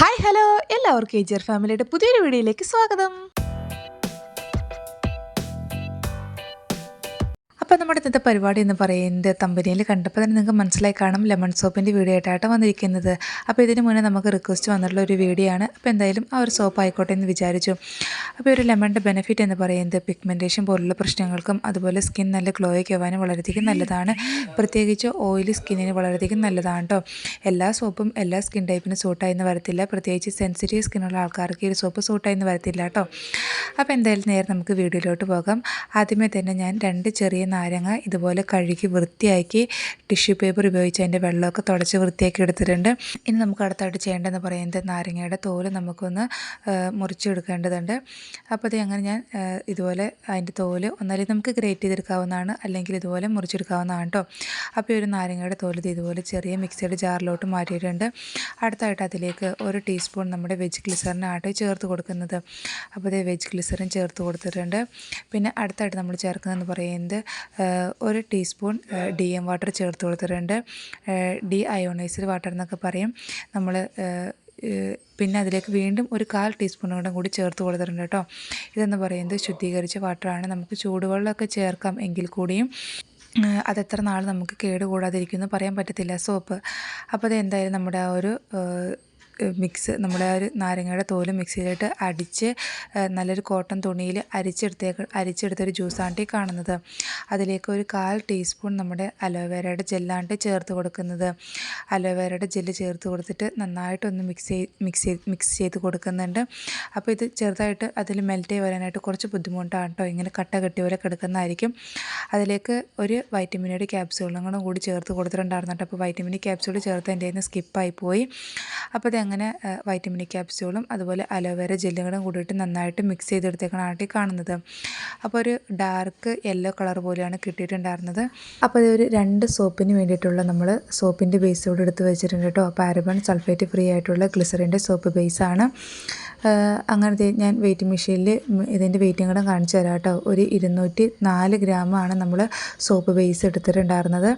Hi hello എല്ലാവർക്കും ഏജിയർ ഫാമിലിയുടെ പുതിയൊരു വീഡിയോയിലേക്ക് സ്വാഗതം. അപ്പോൾ നമ്മുടെ ഇന്നത്തെ പരിപാടി എന്ന് പറയുന്നത് തമ്പനിയിൽ കണ്ടപ്പോൾ തന്നെ നിങ്ങൾക്ക് മനസ്സിലായി കാണും ലെമൺ സോപ്പിന്റെ വീഡിയോ ആയിട്ടാണ് വന്നിരിക്കുന്നത്. അപ്പോൾ ഇതിന് മുന്നേ നമുക്ക് റിക്വസ്റ്റ് വന്നിട്ടുള്ള ഒരു വീഡിയോ ആണ്. അപ്പോൾ എന്തായാലും ആ ഒരു സോപ്പ് ആയിക്കോട്ടെ എന്ന് വിചാരിച്ചു. അപ്പോൾ ഒരു ലെമണിന്റെ ബെനിഫിറ്റ് എന്ന് പറയുന്നത് പിഗ്മെന്റേഷൻ പോലുള്ള പ്രശ്നങ്ങൾക്കും അതുപോലെ സ്കിൻ നല്ല ഗ്ലോയൊക്കെ ആവാനും വളരെയധികം നല്ലതാണ്. പ്രത്യേകിച്ച് ഓയിലി സ്കിന്നിന് വളരെയധികം നല്ലതാണ് കേട്ടോ എല്ലാ സോപ്പും എല്ലാ സ്കിൻ ടൈപ്പിനും സൂട്ടായെന്ന് വരത്തില്ല. പ്രത്യേകിച്ച് സെൻസിറ്റീവ് സ്കിന്നുള്ള ആൾക്കാർക്ക് ഈ സോപ്പ് സൂട്ടായെന്ന് വരത്തില്ല കേട്ടോ അപ്പോൾ എന്തായാലും നേരെ നമുക്ക് വീഡിയോയിലോട്ട് പോകാം. ആദ്യമേ തന്നെ ഞാൻ രണ്ട് ചെറിയ നാരങ്ങ ഇതുപോലെ കഴുകി വൃത്തിയാക്കി ടിഷ്യൂ പേപ്പർ ഉപയോഗിച്ച് അതിന്റെ വെള്ളമൊക്കെ തുടച്ച് വൃത്തിയാക്കി എടുത്തിട്ടുണ്ട്. ഇനി നമുക്ക് അടുത്തായിട്ട് ചെയ്യേണ്ടതെന്ന് പറയുന്നത് നാരങ്ങയുടെ തോൽ നമുക്കൊന്ന് മുറിച്ചെടുക്കേണ്ടതുണ്ട്. അപ്പോൾ അത് അങ്ങനെ ഞാൻ ഇതുപോലെ അതിന്റെ തോൽ ഒന്നാലും നമുക്ക് ഗ്രേറ്റ് ചെയ്തെടുക്കാവുന്നതാണ് അല്ലെങ്കിൽ ഇതുപോലെ മുറിച്ചെടുക്കാവുന്നതാണ് കേട്ടോ അപ്പോൾ ഒരു നാരങ്ങയുടെ തോൽ ഇതുപോലെ ചെറിയ മിക്സിയുടെ ജാറിലോട്ട് മാറ്റിയിട്ടുണ്ട്. അടുത്തായിട്ട് അതിലേക്ക് ഒരു ടീസ്പൂൺ നമ്മുടെ വെജ് ഗ്ലിസറിനാണ് ചേർത്ത് കൊടുക്കുന്നത്. അപ്പോൾ ഇത് വെജ് ഗ്ലിസറിൻ ചേർത്ത് കൊടുത്തിട്ടുണ്ട്. പിന്നെ അടുത്തായിട്ട് നമ്മൾ ചേർക്കുന്നതെന്ന് പറയുന്നത് ഒരു ടീസ്പൂൺ ഡി എം വാട്ടർ ചേർത്ത് കൊടുത്തിട്ടുണ്ട്. ഡി അയോണൈസ്ഡ് വാട്ടർ എന്നൊക്കെ പറയും. നമ്മൾ പിന്നെ അതിലേക്ക് വീണ്ടും ഒരു കാൽ ടീസ്പൂണോടും കൂടി ചേർത്ത് കൊടുത്തിട്ടുണ്ട് കേട്ടോ. ഇതെന്ന് പറയുന്നത് ശുദ്ധീകരിച്ച വാട്ടറാണ്. നമുക്ക് ചൂടുവെള്ളമൊക്കെ ചേർക്കാം എങ്കിൽ കൂടിയും അതെത്ര നാൾ നമുക്ക് കേടുകൂടാതിരിക്കുമെന്ന് പറയാൻ പറ്റത്തില്ല സോപ്പ്. അപ്പോൾ അത് എന്തായാലും നമ്മുടെ ആ ഒരു മിക്സ് നമ്മുടെ ആ ഒരു നാരങ്ങയുടെ തോൽ മിക്സിയിലിട്ട് അടിച്ച് നല്ലൊരു കോട്ടൺ തുണിയിൽ അരിച്ചെടുത്തേക്ക് അരിച്ചെടുത്തൊരു ജ്യൂസാണ് ഈ കാണുന്നത്. അതിലേക്ക് ഒരു കാൽ ടീസ്പൂൺ നമ്മുടെ അലോവേരയുടെ ജെല്ലാണ് ചേർത്ത് കൊടുക്കുന്നത്. അലോവേരയുടെ ജെല്ല് ചേർത്ത് കൊടുത്തിട്ട് നന്നായിട്ടൊന്ന് മിക്സ് ചെയ്ത് മിക്സ് ചെയ്ത് മിക്സ് ചെയ്ത് കൊടുക്കുന്നുണ്ട്. അപ്പോൾ ഇത് ചെറുതായിട്ട് അതിൽ മെൽറ്റ് ചെയ്ത് വരാനായിട്ട് കുറച്ച് ബുദ്ധിമുട്ടാണ് കേട്ടോ. ഇങ്ങനെ കട്ട കെട്ടി പോലെ കിടക്കുന്നതായിരിക്കും. അതിലേക്ക് ഒരു വൈറ്റമിനയുടെ ക്യാപ്സ്യൂളും കൂടെ ചേർത്ത് കൊടുത്തിട്ടുണ്ടായിരുന്നു കേട്ടോ. അപ്പോൾ വൈറ്റമിൻ ക്യാപ്സ്യൂൾ ചേർത്ത് എന്റെ കയ്യിൽ നിന്ന് സ്കിപ്പായി പോയി. അപ്പോൾ അങ്ങനെ വൈറ്റമിൻ ക്യാപ്സ്യൂളും അതുപോലെ അലോവേര ജെല്ലുകളും കൂടിയിട്ട് നന്നായിട്ട് മിക്സ് ചെയ്തെടുത്തേക്കാണ് ആട്ടി കാണുന്നത്. അപ്പോൾ ഒരു ഡാർക്ക് യെല്ലോ കളർ പോലെയാണ് കിട്ടിയിട്ടുണ്ടായിരുന്നത്. അപ്പോൾ ഇതൊരു രണ്ട് സോപ്പിന് വേണ്ടിയിട്ടുള്ള നമ്മൾ സോപ്പിന്റെ ബേസ് കൂടെ എടുത്ത് വെച്ചിട്ടുണ്ട് കേട്ടോ. പാരബൺ സൾഫേറ്റ് ഫ്രീ ആയിട്ടുള്ള ഗ്ലിസറിന്റെ സോപ്പ് ബേസാണ് അങ്ങനെ ദേ ഞാൻ വെയിറ്റ് മെഷീനിൽ ഇതിന്റെ വെയിറ്റും കൂടെ കാണിച്ചു തരാം കേട്ടോ. ഒരു ഇരുന്നൂറ്റി നാല് ഗ്രാമാണ് നമ്മൾ സോപ്പ് ബേസ് എടുത്തിട്ടുണ്ടായിരുന്നത്.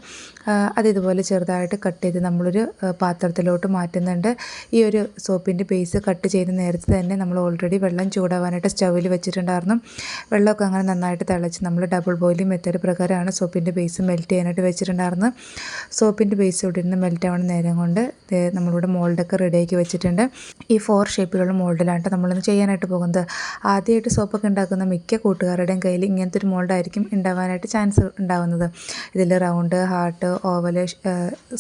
അത് ഇതുപോലെ ചെറുതായിട്ട് കട്ട് ചെയ്ത് നമ്മളൊരു പാത്രത്തിലോട്ട് മാറ്റുന്നുണ്ട്. ഈ ഒരു സോപ്പിന്റെ ബേസ് കട്ട് ചെയ്ത് നേരത്തെ തന്നെ നമ്മൾ ഓൾറെഡി വെള്ളം ചൂടാവാനായിട്ട് സ്റ്റൗവിൽ വെച്ചിട്ടുണ്ടായിരുന്നു. വെള്ളമൊക്കെ അങ്ങനെ നന്നായിട്ട് തിളച്ച് നമ്മൾ ഡബിൾ ബോയിലിംഗ് മെത്തേഡ് പ്രകാരമാണ് സോപ്പിന്റെ ബേസ് മെൽറ്റ് ചെയ്യാനായിട്ട് വെച്ചിട്ടുണ്ടായിരുന്നത്. സോപ്പിന്റെ ബേസ് ഇവിടെ നിന്ന് മെൽറ്റ് ആവുന്ന നേരം കൊണ്ട് നമ്മളിവിടെ മോൾഡൊക്കെ റെഡിയാക്കി വെച്ചിട്ടുണ്ട്. ഈ ഫോർ ഷേപ്പിലുള്ള മോൾഡിലാണ് നമ്മളിന്ന് ചെയ്യാനായിട്ട് പോകുന്നത്. ആദ്യമായിട്ട് സോപ്പൊക്കെ ഉണ്ടാക്കുന്ന മിക്ക കൂട്ടുകാരുടെയും കയ്യിൽ ഇങ്ങനത്തെ ഒരു മോൾഡായിരിക്കും ഉണ്ടാവാനായിട്ട് ചാൻസ് ഉണ്ടാവുന്നത്. ഇതിൽ റൗണ്ട് ഹാർട്ട് ഓവൽ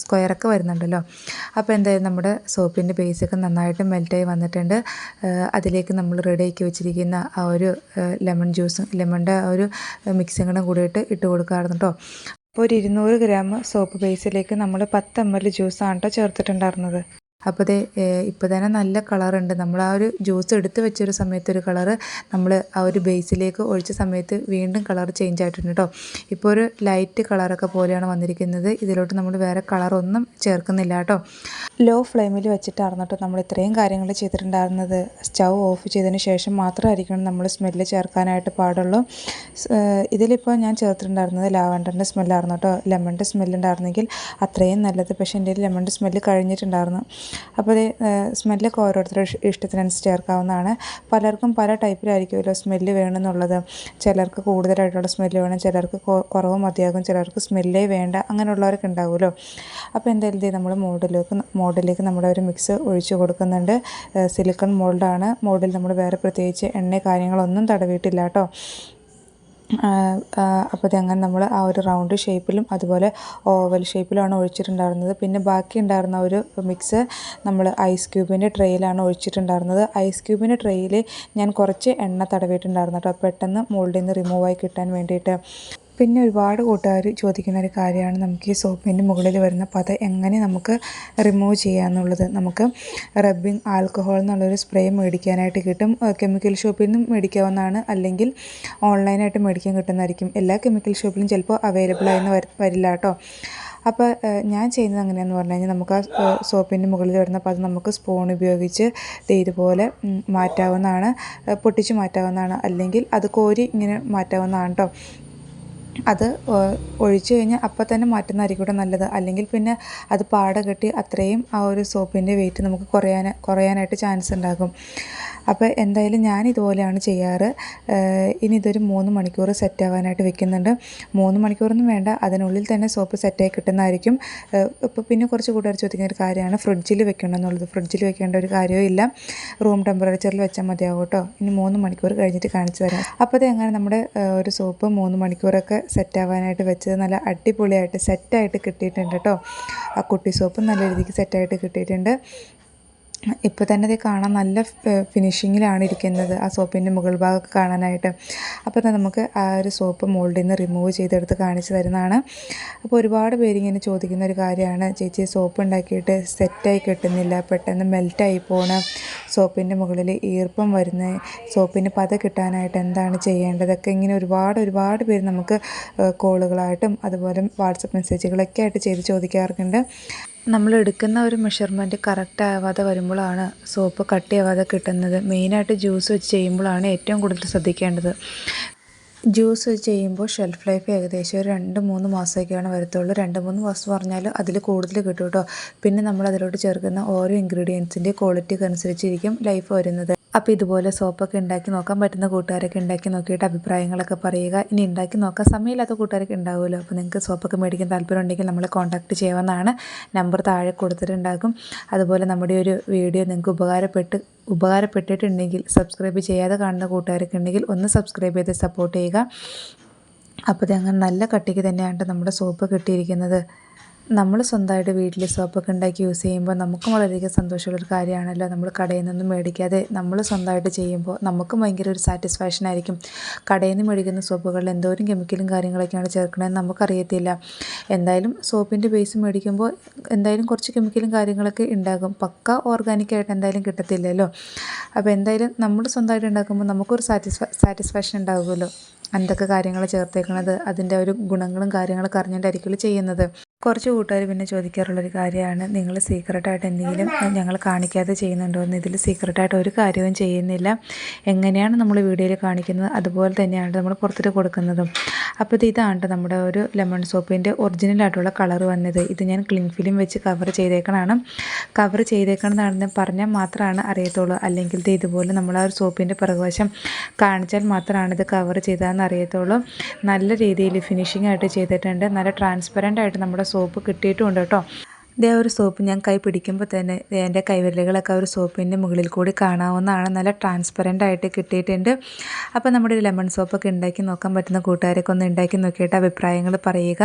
സ്ക്വയറൊക്കെ വരുന്നുണ്ടല്ലോ. അപ്പോൾ എന്തായാലും നമ്മുടെ സോപ്പിന്റെ ബേസൊക്കെ നന്നായിട്ട് മെൽറ്റായി വന്നിട്ടുണ്ട്. അതിലേക്ക് നമ്മൾ റെഡിയാക്കി വെച്ചിരിക്കുന്ന ആ ഒരു ലെമൺ ജ്യൂസും ലെമണിന്റെ ആ ഒരു മിക്സിങ് കൂടെ കൂടിയിട്ട് ഇട്ട് കൊടുക്കാറുണ്ട് കേട്ടോ. അപ്പോൾ ഒരു ഇരുന്നൂറ് ഗ്രാം സോപ്പ് ബേസിലേക്ക് നമ്മൾ പത്ത് എം എൽ ജ്യൂസാണ് കേട്ടോ ചേർത്തിട്ടുണ്ടായിരുന്നത്. അപ്പോൾ ദേ ഇപ്പോൾ തന്നെ നല്ല കളറുണ്ട്. നമ്മൾ ആ ഒരു ജ്യൂസ് എടുത്ത് വെച്ചൊരു സമയത്ത് ഒരു കളറ് നമ്മൾ ആ ഒരു ബേസിലേക്ക് ഒഴിച്ച സമയത്ത് വീണ്ടും കളർ ചേഞ്ച് ആയിട്ടുണ്ട് കേട്ടോ ഇപ്പോൾ ഒരു ലൈറ്റ് കളറൊക്കെ പോലെയാണ് വന്നിരിക്കുന്നത്. ഇതിലോട്ട് നമ്മൾ വേറെ കളറൊന്നും ചേർക്കുന്നില്ല കേട്ടോ ലോ ഫ്ലെയിമിൽ വെച്ചിട്ടായിരുന്നു കേട്ടോ നമ്മൾ ഇത്രയും കാര്യങ്ങൾ ചെയ്തിട്ടുണ്ടായിരുന്നത്. സ്റ്റൗ ഓഫ് ചെയ്തതിന് ശേഷം മാത്രമായിരിക്കണം നമ്മൾ സ്മെല്ല് ചേർക്കാനായിട്ട് പാടുള്ളൂ. ഇതിലിപ്പോൾ ഞാൻ ചേർത്തിട്ടുണ്ടായിരുന്നത് ലാവൻഡറിന്റെ സ്മെല്ലായിരുന്നു കേട്ടോ ലെമണിന്റെ സ്മെല്ലുണ്ടായിരുന്നെങ്കിൽ അത്രയും നല്ലത്. പക്ഷേ എന്റെ ലെമണിന്റെ സ്മെല്ല് കഴിഞ്ഞിട്ടുണ്ടായിരുന്നു. അപ്പോൾ ഇത് സ്മെല്ലൊക്കെ ഓരോരുത്തരുടെ ഇഷ്ടത്തിനനുസരിച്ച് ചേർക്കാവുന്നതാണ്. പലർക്കും പല ടൈപ്പിലായിരിക്കുമല്ലോ സ്മെല്ല് വേണമെന്നുള്ളത്. ചിലർക്ക് കൂടുതലായിട്ടുള്ള സ്മെല്ല് വേണം ചിലർക്ക് കുറവ് മതിയാകും ചിലർക്ക് സ്മെല്ലേ വേണ്ട അങ്ങനെയുള്ളവരൊക്കെ ഉണ്ടാവുമല്ലോ. അപ്പോൾ എന്തായാലും ഇത് നമ്മൾ മോഡിലേക്ക് മോഡലിലേക്ക് നമ്മുടെ ഒരു മിക്സ് ഒഴിച്ച് കൊടുക്കുന്നുണ്ട്. സിലിക്കൺ മോൾഡാണ്. മോഡിൽ നമ്മൾ വേറെ പ്രത്യേകിച്ച് എണ്ണ കാര്യങ്ങളൊന്നും തടവിയിട്ടില്ല കേട്ടോ. അപ്പോൾ ഇത് അങ്ങനെ നമ്മൾ ആ ഒരു റൗണ്ട് ഷേപ്പിലും അതുപോലെ ഓവൽ ഷേപ്പിലുമാണ് ഒഴിച്ചിട്ടുണ്ടായിരുന്നത്. പിന്നെ ബാക്കി ഉണ്ടായിരുന്ന ഒരു മിക്സ് നമ്മൾ ഐസ് ക്യൂബിന്റെ ട്രെയിലാണ് ഒഴിച്ചിട്ടുണ്ടായിരുന്നത്. ഐസ് ക്യൂബിന്റെ ട്രെയിൽ ഞാൻ കുറച്ച് എണ്ണ തടവിയിട്ടുണ്ടായിരുന്നു കേട്ടോ. പെട്ടെന്ന് മോൾഡിൽ നിന്ന് റിമൂവായി കിട്ടാൻ വേണ്ടിയിട്ട്. പിന്നെ ഒരുപാട് കൂട്ടുകാർ ചോദിക്കുന്ന ഒരു കാര്യമാണ് നമുക്ക് ഈ സോപ്പിന്റെ മുകളിൽ വരുന്ന പത എങ്ങനെ നമുക്ക് റിമൂവ് ചെയ്യാമെന്നുള്ളത് നമുക്ക് റബ്ബിംഗ് ആൽക്കഹോൾ എന്നുള്ളൊരു സ്പ്രേ മേടിക്കാനായിട്ട് കിട്ടും. കെമിക്കൽ ഷോപ്പിൽ നിന്നും മേടിക്കാവുന്നതാണ്. അല്ലെങ്കിൽ ഓൺലൈനായിട്ട് മേടിക്കാൻ കിട്ടുന്നതായിരിക്കും. എല്ലാ കെമിക്കൽ ഷോപ്പിലും ചിലപ്പോൾ അവൈലബിൾ ആയെന്ന് വരില്ല കേട്ടോ അപ്പോൾ ഞാൻ ചെയ്യുന്നത് എങ്ങനെയാണെന്ന് പറഞ്ഞു കഴിഞ്ഞാൽ നമുക്ക് ആ സോപ്പിന്റെ മുകളിൽ വരുന്ന പത നമുക്ക് സ്പൂൺ ഉപയോഗിച്ച് ഇതുപോലെ മാറ്റാവുന്നതാണ്. പൊട്ടിച്ച് മാറ്റാവുന്നതാണ്. അല്ലെങ്കിൽ അത് കോരി ഇങ്ങനെ മാറ്റാവുന്നതാണ് കേട്ടോ അത് ഒഴിച്ചു കഴിഞ്ഞാൽ അപ്പം തന്നെ മാറ്റുന്നതായിരിക്കും കൂടെ നല്ലത്. അല്ലെങ്കിൽ പിന്നെ അത് പാട കെട്ടി അത്രയും ആ ഒരു സോപ്പിന്റെ വെയിറ്റ് നമുക്ക് കുറയാൻ കുറയാനായിട്ട് ചാൻസ് ഉണ്ടാകും. അപ്പോൾ എന്തായാലും ഞാൻ ഇതുപോലെയാണ് ചെയ്യാറ് ഇനി ഇതൊരു മൂന്ന് മണിക്കൂർ സെറ്റ് ആവാനായിട്ട് വെക്കുന്നുണ്ട്. മൂന്ന് മണിക്കൂറൊന്നും വേണ്ട. അതിനുള്ളിൽ തന്നെ സോപ്പ് സെറ്റായി കിട്ടുന്നതായിരിക്കും. ഇപ്പോൾ പിന്നെ കുറച്ച് കൂടുതൽ ചോദിക്കുന്ന ഒരു കാര്യമാണ്. ഫ്രിഡ്ജിൽ വെക്കണം എന്നുള്ളത് ഫ്രിഡ്ജിൽ വെക്കേണ്ട ഒരു കാര്യവും ഇല്ല. റൂം ടെമ്പറേച്ചറിൽ വെച്ചാൽ മതിയാവും കേട്ടോ. ഇനി മൂന്ന് മണിക്കൂർ കഴിഞ്ഞിട്ട് കാണിച്ചു തരാം. അപ്പോൾ അത് എങ്ങനെ നമ്മുടെ ഒരു സോപ്പ് മൂന്ന് മണിക്കൂറൊക്കെ സെറ്റ് ആവാനായിട്ട് വെച്ചത് നല്ല അടിപൊളിയായിട്ട് സെറ്റായിട്ട് കിട്ടിയിട്ടുണ്ട് കേട്ടോ. ആ കുട്ടി സോപ്പ് നല്ല രീതിക്ക് സെറ്റായിട്ട് കിട്ടിയിട്ടുണ്ട്. ഇപ്പോൾ തന്നെ ഇത് കാണാൻ നല്ല ഫിനിഷിങ്ങിലാണ് ഇരിക്കുന്നത്. ആ സോപ്പിന്റെ മുകൾ ഭാഗമൊക്കെ കാണാനായിട്ട്. അപ്പോൾ നമുക്ക് ആ ഒരു സോപ്പ് മോൾഡിൽ നിന്ന് റിമൂവ് ചെയ്തെടുത്ത് കാണിച്ചു തരുന്നതാണ്. അപ്പോൾ ഒരുപാട് പേര് ഇങ്ങനെ ചോദിക്കുന്ന ഒരു കാര്യമാണ്. ചേച്ചി സോപ്പ് ഉണ്ടാക്കിയിട്ട് സെറ്റായി കിട്ടുന്നില്ല. പെട്ടെന്ന് മെൽറ്റായി പോണ സോപ്പിന്റെ മുകളിൽ ഈർപ്പം വരുന്ന സോപ്പിന് പത കിട്ടാനായിട്ട് എന്താണ് ചെയ്യേണ്ടതൊക്കെ ഇങ്ങനെ ഒരുപാട് ഒരുപാട് പേര് നമുക്ക് കോളുകളായിട്ടും അതുപോലെ വാട്സപ്പ് മെസ്സേജുകളൊക്കെ ആയിട്ട് ചെയ്ത് ചോദിക്കാറുണ്ട്. നമ്മൾ എടുക്കുന്ന ഒരു മെഷർമെന്റ് കറക്റ്റ് ആവാതെ വരുമ്പോഴാണ് സോപ്പ് കട്ടിയാവാതെ കിട്ടുന്നത്. മെയിനായിട്ട് ജ്യൂസ് വെച്ച് ചെയ്യുമ്പോഴാണ് ഏറ്റവും കൂടുതൽ ശ്രദ്ധിക്കേണ്ടത്. ജ്യൂസ് വെച്ച് ചെയ്യുമ്പോൾ ഷെൽഫ് ലൈഫ് ഏകദേശം ഒരു രണ്ട് മൂന്ന് മാസമൊക്കെയാണ് വരത്തുള്ളൂ. രണ്ട് മൂന്ന് മാസം പറഞ്ഞാൽ അതിൽ കൂടുതൽ കിട്ടും കേട്ടോ. പിന്നെ നമ്മൾ അതിലോട്ട് ചേർക്കുന്ന ഓരോ ഇൻഗ്രീഡിയൻസിന്റെ ക്വാളിറ്റിക്ക് അനുസരിച്ചിരിക്കും ലൈഫ് വരുന്നത്. അപ്പോൾ ഇതുപോലെ സോപ്പൊക്കെ ഉണ്ടാക്കി നോക്കാൻ പറ്റുന്ന കൂട്ടുകാരൊക്കെ ഉണ്ടാക്കി നോക്കിയിട്ട് അഭിപ്രായങ്ങളൊക്കെ പറയുക. ഇനി ഉണ്ടാക്കി നോക്കാൻ സമയമില്ലാത്ത കൂട്ടുകാരൊക്കെ ഉണ്ടാവുമല്ലോ. അപ്പോൾ നിങ്ങൾക്ക് സോപ്പൊക്കെ മേടിക്കാൻ താല്പര്യം ഉണ്ടെങ്കിൽ നമ്മളെ കോൺടാക്റ്റ് ചെയ്യാവുന്നതാണ്. നമ്പർ താഴെ കൊടുത്തിട്ടുണ്ടാകും. അതുപോലെ നമ്മുടെ ഒരു വീഡിയോ നിങ്ങൾക്ക് ഉപകാരപ്പെട്ട് ഉപകാരപ്പെട്ടിട്ടുണ്ടെങ്കിൽ സബ്സ്ക്രൈബ് ചെയ്യാതെ കാണുന്ന കൂട്ടുകാരൊക്കെ ഉണ്ടെങ്കിൽ ഒന്ന് സബ്സ്ക്രൈബ് ചെയ്ത് സപ്പോർട്ട് ചെയ്യുക. അപ്പോൾ ഞങ്ങൾ നല്ല കട്ടിക്ക് തന്നെയാണ് നമ്മുടെ സോപ്പ് കിട്ടിയിരിക്കുന്നത്. നമ്മൾ സ്വന്തമായിട്ട് വീട്ടിൽ സോപ്പൊക്കെ ഉണ്ടാക്കി യൂസ് ചെയ്യുമ്പോൾ നമുക്കും വളരെയധികം സന്തോഷമുള്ളൊരു കാര്യമാണല്ലോ. നമ്മൾ കടയിൽ നിന്നും മേടിക്കാതെ നമ്മൾ സ്വന്തമായിട്ട് ചെയ്യുമ്പോൾ നമുക്കും ഭയങ്കര ഒരു സാറ്റിസ്ഫാക്ഷൻ ആയിരിക്കും. കടയിൽ നിന്ന് മേടിക്കുന്ന സോപ്പുകളിൽ എന്തോരം കെമിക്കലും കാര്യങ്ങളൊക്കെയാണ് ചേർക്കണമെന്ന് നമുക്കറിയത്തില്ല. എന്തായാലും സോപ്പിന്റെ ബേസ് മേടിക്കുമ്പോൾ എന്തായാലും കുറച്ച് കെമിക്കലും കാര്യങ്ങളൊക്കെ ഉണ്ടാകും. പക്ക ഓർഗാനിക്കായിട്ട് എന്തായാലും കിട്ടത്തില്ലല്ലോ. അപ്പോൾ എന്തായാലും നമ്മൾ സ്വന്തമായിട്ട് ഉണ്ടാക്കുമ്പോൾ നമുക്കൊരു സാറ്റിസ്ഫാ സാറ്റിസ്ഫാക്ഷൻ ഉണ്ടാകുമല്ലോ എന്തൊക്കെ കാര്യങ്ങൾ ചേർത്തേക്കണത് അതിന്റെ ഒരു ഗുണങ്ങളും കാര്യങ്ങളൊക്കെ അറിഞ്ഞിട്ടായിരിക്കുമല്ലോ ചെയ്യുന്നത്. കുറച്ച് കൂട്ടുകാർ പിന്നെ ചോദിക്കാറുള്ളൊരു കാര്യമാണ്. നിങ്ങൾ സീക്രട്ടായിട്ട് എന്തെങ്കിലും ഞങ്ങൾ കാണിക്കാതെ ചെയ്യുന്നുണ്ടോ എന്ന്. ഇതിൽ സീക്രട്ടായിട്ട് ഒരു കാര്യവും ചെയ്യുന്നില്ല. എങ്ങനെയാണ് നമ്മൾ വീഡിയോയിൽ കാണിക്കുന്നത്? അതുപോലെ തന്നെയാണ് നമ്മൾ പുറത്തിട്ട് കൊടുക്കുന്നതും. അപ്പോൾ ഇത് ഇതാണ് നമ്മുടെ ഒരു ലെമൺ സോപ്പിന്റെ ഒറിജിനലായിട്ടുള്ള കളർ വന്നത്. ഇത് ഞാൻ ക്ലിങ് ഫിലിം വെച്ച് കവർ ചെയ്തേക്കണതാണ് കവർ ചെയ്തേക്കണതാണെന്ന് പറഞ്ഞാൽ മാത്രമാണ് അറിയത്തുള്ളൂ. അല്ലെങ്കിൽ ഇത് ഇതുപോലെ നമ്മൾ ആ ഒരു സോപ്പിന്റെ പിറകുവശം കാണിച്ചാൽ മാത്രമാണ് ഇത് കവർ ചെയ്തതെന്ന് അറിയത്തുള്ളൂ. നല്ല രീതിയിൽ ഫിനിഷിംഗ് ആയിട്ട് ചെയ്തിട്ടുണ്ട്. നല്ല ട്രാൻസ്പെറന്റ് ആയിട്ട് നമ്മുടെ സോപ്പ് കിട്ടിയിട്ടുണ്ട് കേട്ടോ. ഇതേ ഒരു സോപ്പ് ഞാൻ കൈ പിടിക്കുമ്പോൾ തന്നെ എന്റെ കൈവിരലുകളൊക്കെ ഒരു സോപ്പിന്റെ മുകളിൽ കൂടി കാണാവുന്നതാണ്. നല്ല ട്രാൻസ്പെറന്റ് ആയിട്ട് കിട്ടിയിട്ടുണ്ട്. അപ്പോൾ നമ്മുടെ ഒരു ലെമൺ സോപ്പൊക്കെ ഉണ്ടാക്കി നോക്കാൻ പറ്റുന്ന കൂട്ടുകാരൊക്കെ ഒന്ന് ഉണ്ടാക്കി നോക്കിയിട്ട് അഭിപ്രായങ്ങൾ പറയുക.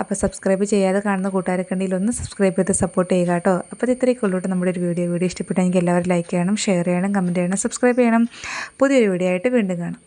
അപ്പോൾ സബ്സ്ക്രൈബ് ചെയ്യാതെ കാണുന്ന കൂട്ടുകാരൊക്കെ ഉണ്ടെങ്കിൽ ഒന്ന് സബ്സ്ക്രൈബ് ചെയ്ത് സപ്പോർട്ട് ചെയ്യുക കേട്ടോ. അപ്പോൾ ഇത് ഇത്രയൊക്കെ ഉള്ളൂ നമ്മുടെ ഒരു വീഡിയോ വീഡിയോ ഇഷ്ടപ്പെട്ടെങ്കിൽ എല്ലാവരും ലൈക്ക് ചെയ്യണം ഷെയർ ചെയ്യണം കമന്റ് ചെയ്യണം സബ്സ്ക്രൈബ് ചെയ്യണം. പുതിയൊരു വീഡിയോ ആയിട്ട് വീണ്ടും കാണാം.